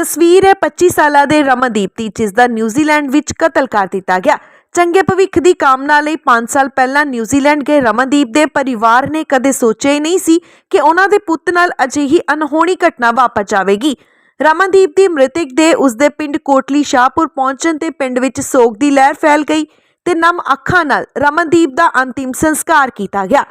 ਤਸਵੀਰ ਹੈ 25 ਸਾਲਾਂ ਦੇ ਰਮਨਦੀਪ ਦੀ, ਜਿਸ ਦਾ ਨਿਊਜ਼ੀਲੈਂਡ ਵਿੱਚ ਕਤਲ ਕਰ ਦਿੱਤਾ ਗਿਆ। ਚੰਗੇ ਭਵਿੱਖ ਦੀ ਕਾਮਨਾ ਲਈ 5 ਸਾਲ ਪਹਿਲਾਂ ਨਿਊਜ਼ੀਲੈਂਡ ਗਏ ਰਮਨਦੀਪ ਦੇ ਪਰਿਵਾਰ ਨੇ ਕਦੇ ਸੋਚਿਆ ਹੀ ਨਹੀਂ ਸੀ ਕਿ ਉਹਨਾਂ ਦੇ ਪੁੱਤ ਨਾਲ ਅਜਿਹੀ ਅਨਹੋਣੀ ਘਟਨਾ ਵਾਪਰ ਜਾਵੇਗੀ। ਰਮਨਦੀਪ ਦੀ ਮ੍ਰਿਤਕ ਦੇ ਉਸਦੇ ਪਿੰਡ ਕੋਟਲੀ ਸ਼ਾਹਪੁਰ ਪਹੁੰਚਣ ਤੇ ਪਿੰਡ ਵਿੱਚ ਸੋਗ ਦੀ ਲਹਿਰ ਫੈਲ ਗਈ ਤੇ ਨਮ ਅੱਖਾਂ ਨਾਲ ਰਮਨਦੀਪ ਦਾ ਅੰਤਿਮ ਸੰਸਕਾਰ ਕੀਤਾ ਗਿਆ।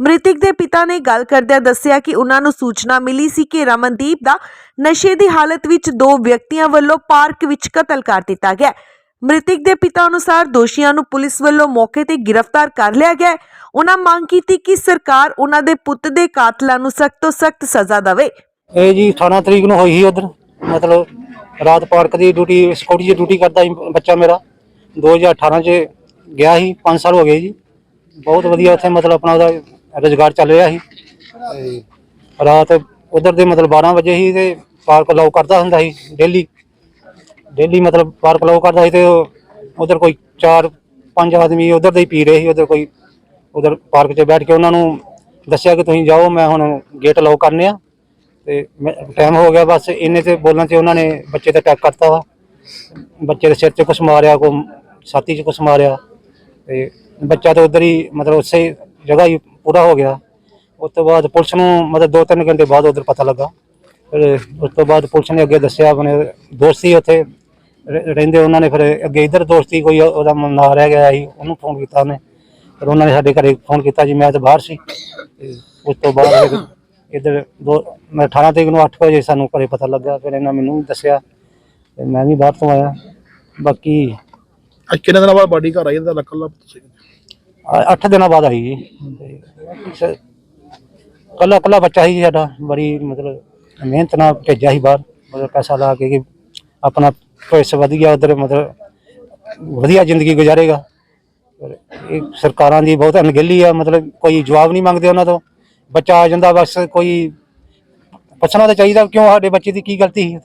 ਮ੍ਰਿਤਕ ਦੇ ਪਿਤਾ ਨੇ ਗੱਲ ਕਰਦਿਆਂ ਦੱਸਿਆ ਕਿ ਉਹਨਾਂ ਨੂੰ ਸੂਚਨਾ ਮਿਲੀ ਸੀ ਕਿ ਰਮਨਦੀਪ ਦਾ ਨਸ਼ੇ ਦੀ ਹਾਲਤ ਵਿੱਚ ਦੋ ਵਿਅਕਤੀਆਂ ਵੱਲੋਂ ਪਾਰਕ ਵਿੱਚ ਕਤਲ ਕਰ ਦਿੱਤਾ ਗਿਆ ਮ੍ਰਿਤਕ ਦੇ ਪਿਤਾ ਅਨੁਸਾਰ ਦੋਸ਼ੀਆਂ ਨੂੰ ਪੁਲਿਸ ਵੱਲੋਂ ਮੌਕੇ ਤੇ ਗ੍ਰਿਫਤਾਰ ਕਰ ਲਿਆ ਗਿਆ ਉਹਨਾਂ ਮੰਗ ਕੀਤੀ ਕਿ ਸਰਕਾਰ ਉਹਨਾਂ ਦੇ ਪੁੱਤ ਦੇ ਕਾਤਲਾਂ ਨੂੰ ਸਖਤ ਤੋਂ ਸਖਤ ਸਜ਼ਾ ਦੇਵੇ। ਇਹ ਜੀ 18 ਤਰੀਕ ਨੂੰ ਹੋਈ ਸੀ ਉਧਰ, ਮਤਲਬ ਰਾਤ ਪਾਰਕ ਦੀ ਡਿਊਟੀ ਸਿਕਿਉਰਿਟੀ ਦੀ ਡਿਊਟੀ ਕਰਦਾ ਸੀ ਬੱਚਾ ਮੇਰਾ। 2018 ਚ ਗਿਆ ਸੀ 5 ਸਾਲ ਹੋ ਗਏ ਜੀ। ਬਹੁਤ ਵਧੀਆ ਉੱਥੇ ਮਤਲਬ ਆਪਣਾ ਉਹਦਾ ਰੁਜ਼ਗਾਰ ਚੱਲ ਰਿਹਾ ਸੀ। ਤੇ ਰਾਤ ਉਧਰ ਦੇ ਮਤਲਬ 12 ਵਜੇ ਹੀ ਤੇ ਪਾਰਕ ਲਾਉ ਕਰਦਾ ਹੁੰਦਾ ਸੀ ਡੇਲੀ ਡੇਲੀ ਮਤਲਬ ਪਾਰਕ ਲਾਉ ਕਰਦਾ ਸੀ ਤੇ ਉਧਰ ਕੋਈ 4 5 ਆਦਮੀ ਉਧਰ ਦੇ ਹੀ ਪੀ ਰਹੇ ਸੀ ਉਧਰ ਕੋਈ ਉਧਰ ਪਾਰਕ 'ਚ ਬੈਠ ਕੇ ਉਹਨਾਂ ਨੂੰ ਦੱਸਿਆ ਕਿ ਤੁਸੀਂ ਜਾਓ ਮੈਂ ਹੁਣ ਗੇਟ ਲਾਉ ਕਰਨੇ ਆ। ਤੇ ਟਾਈਮ ਹੋ ਗਿਆ ਬਸ ਇੰਨੇ ਤੇ ਬੋਲਣ ਤੇ ਉਹਨਾਂ ਨੇ ਬੱਚੇ ਤੇ ਅਟੈਕ ਕਰਤਾ ਵਾ। ਬੱਚੇ ਦੇ ਸਿਰ 'ਚ ਕੁਛ ਮਾਰਿਆ ਕੋ ਛਾਤੀ 'ਚ ਕੁਛ ਮਾਰਿਆ। ਤੇ ਬੱਚਾ ਤਾਂ ਉਧਰ ਹੀ ਮਤਲਬ ਉਸੇ ਜਗ੍ਹਾ ਹੀ ਪੂਰਾ ਹੋ ਗਿਆ। ਉਸ ਤੋਂ ਬਾਅਦ ਪੁਲਿਸ ਨੂੰ ਮਤਲਬ 2-3 ਘੰਟੇ ਬਾਅਦ ਉਧਰ ਪਤਾ ਲੱਗਾ। ਫਿਰ ਉਸ ਤੋਂ ਬਾਅਦ ਪੁਲਿਸ ਨੇ ਅੱਗੇ ਦੱਸਿਆ ਆਪਣੇ ਦੋਸਤੀ ਉੱਥੇ। ਰਹਿ- ਰਹਿੰਦੇ ਉਹਨਾਂ ਨੇ ਫਿਰ ਅੱਗੇ ਇਧਰ ਦੋਸਤੀ ਕੋਈ ਉਹਦਾ ਨਾ ਰਹਿ ਗਿਆ ਸੀ ਉਹਨੂੰ ਫੋਨ ਕੀਤਾ ਉਹਨੇ। ਫਿਰ ਉਹਨਾਂ ਨੇ ਸਾਡੇ ਘਰੇ ਫੋਨ ਕੀਤਾ ਜੀ ਮੈਂ ਤਾਂ ਬਾਹਰ ਸੀ। ਤੇ ਉਸ ਤੋਂ ਬਾਅਦ ਫਿਰ ਇੱਧਰ ਦੋ ਮੈਂ 18 ਤਰੀਕ ਨੂੰ 8 ਵਜੇ ਸਾਨੂੰ ਘਰੇ ਪਤਾ ਲੱਗਾ ਫਿਰ ਇਹਨਾਂ ਮੈਨੂੰ ਦੱਸਿਆ ਤੇ ਮੈਂ ਵੀ ਬਾਹਰ ਤੋਂ ਆਇਆ। ਬਾਕੀ ਅੱਜ ਕਿੰਨੇ ਦਿਨਾਂ ਬਾਅਦ ਬਾਡੀ ਘਰ ਆਈ ਇਹਦਾ ਕੱਲਾ ਤੁਸੀਂ 8 ਦਿਨਾਂ ਬਾਅਦ ਆਈ ਜੀ। ਕੱਲਾ ਕੱਲਾ ਬੱਚਾ ਸੀ ਸਾਡਾ, ਬੜੀ ਮਤਲਬ ਮਿਹਨਤ ਨਾਲ ਭੇਜਿਆ ਸੀ ਬਾਹਰ, ਮਤਲਬ ਪੈਸਾ ਲਾ ਕੇ ਕਿ ਆਪਣਾ ਭਵਿੱਖ ਵਧੀਆ ਉਧਰ ਮਤਲਬ ਵਧੀਆ ਜ਼ਿੰਦਗੀ ਗੁਜ਼ਾਰੇਗਾ। ਇਹ ਸਰਕਾਰਾਂ ਦੀ ਬਹੁਤ ਅਣਗਹਿਲੀ ਆ, ਮਤਲਬ ਕੋਈ ਜਵਾਬ ਨਹੀਂ ਮੰਗਦੇ ਉਹਨਾਂ ਤੋਂ। ਬੱਚਾ ਆ ਜਾਂਦਾ, ਬਸ ਕੋਈ ਪੁੱਛਣਾ ਤਾਂ ਚਾਹੀਦਾ ਕਿਉਂ ਸਾਡੇ ਬੱਚੇ ਦੀ ਕੀ ਗਲਤੀ ਸੀ।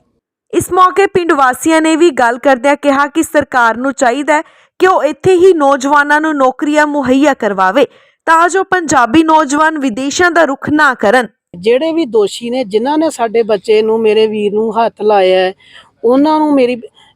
ਇਸ ਮੌਕੇ ਪਿੰਡ ਵਾਸੀਆਂ ਨੇ ਵੀ ਗੱਲ ਕਰਦਿਆਂ ਕਿਹਾ ਕਿ ਸਰਕਾਰ ਨੂੰ ਚਾਹੀਦਾ ਕਿ ਉਹ ਇੱਥੇ ਹੀ ਨੌਜਵਾਨਾਂ ਨੂੰ ਨੌਕਰੀਆਂ ਮੁਹੱਈਆ ਕਰਵਾਵੇ। ਤਾਂ ਜੋ ਪੰਜਾਬੀ ਨੌਜਵਾਨ ਵਿਦੇਸ਼ਾਂ ਦਾ ਰੁਖ ਨਾ ਕਰਨ। ਜਿਹੜੇ ਵੀ ਦੋਸ਼ੀ ਨੇ ਜਿਨ੍ਹਾਂ ਨੇ ਸਾਡੇ ਬੱਚੇ ਨੂੰ ਮੇਰੇ ਵੀਰ ਨੂੰ ਹੱਥ ਲਾਇਆ ਹੈ, ਉਹਨਾਂ ਨੂੰ ਮੇਰੀ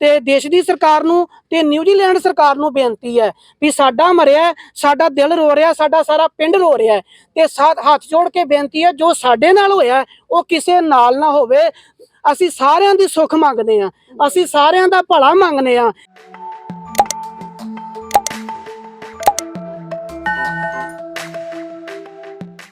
ਤੇ ਦੇਸ਼ ਦੀ ਸਰਕਾਰ ਨੂੰ ਤੇ ਨਿਊਜ਼ੀਲੈਂਡ ਸਰਕਾਰ ਨੂੰ ਬੇਨਤੀ ਹੈ ਵੀ ਸਾਡਾ ਮਰਿਆ ਸਾਡਾ ਦਿਲ ਰੋ ਰਿਹਾ, ਸਾਡਾ ਸਾਰਾ ਪਿੰਡ ਰੋ ਰਿਹਾ ਤੇ ਹੱਥ ਜੋੜ ਕੇ ਬੇਨਤੀ ਹੈ ਜੋ ਸਾਡੇ ਨਾਲ ਹੋਇਆ ਉਹ ਕਿਸੇ ਨਾਲ ਨਾ ਹੋਵੇ। ਅਸੀਂ ਸਾਰਿਆਂ ਦੀ ਸੁੱਖ ਮੰਗਦੇ ਆ ਅਸੀਂ ਸਾਰਿਆਂ ਦਾ ਭਲਾ ਮੰਗਦੇ ਆ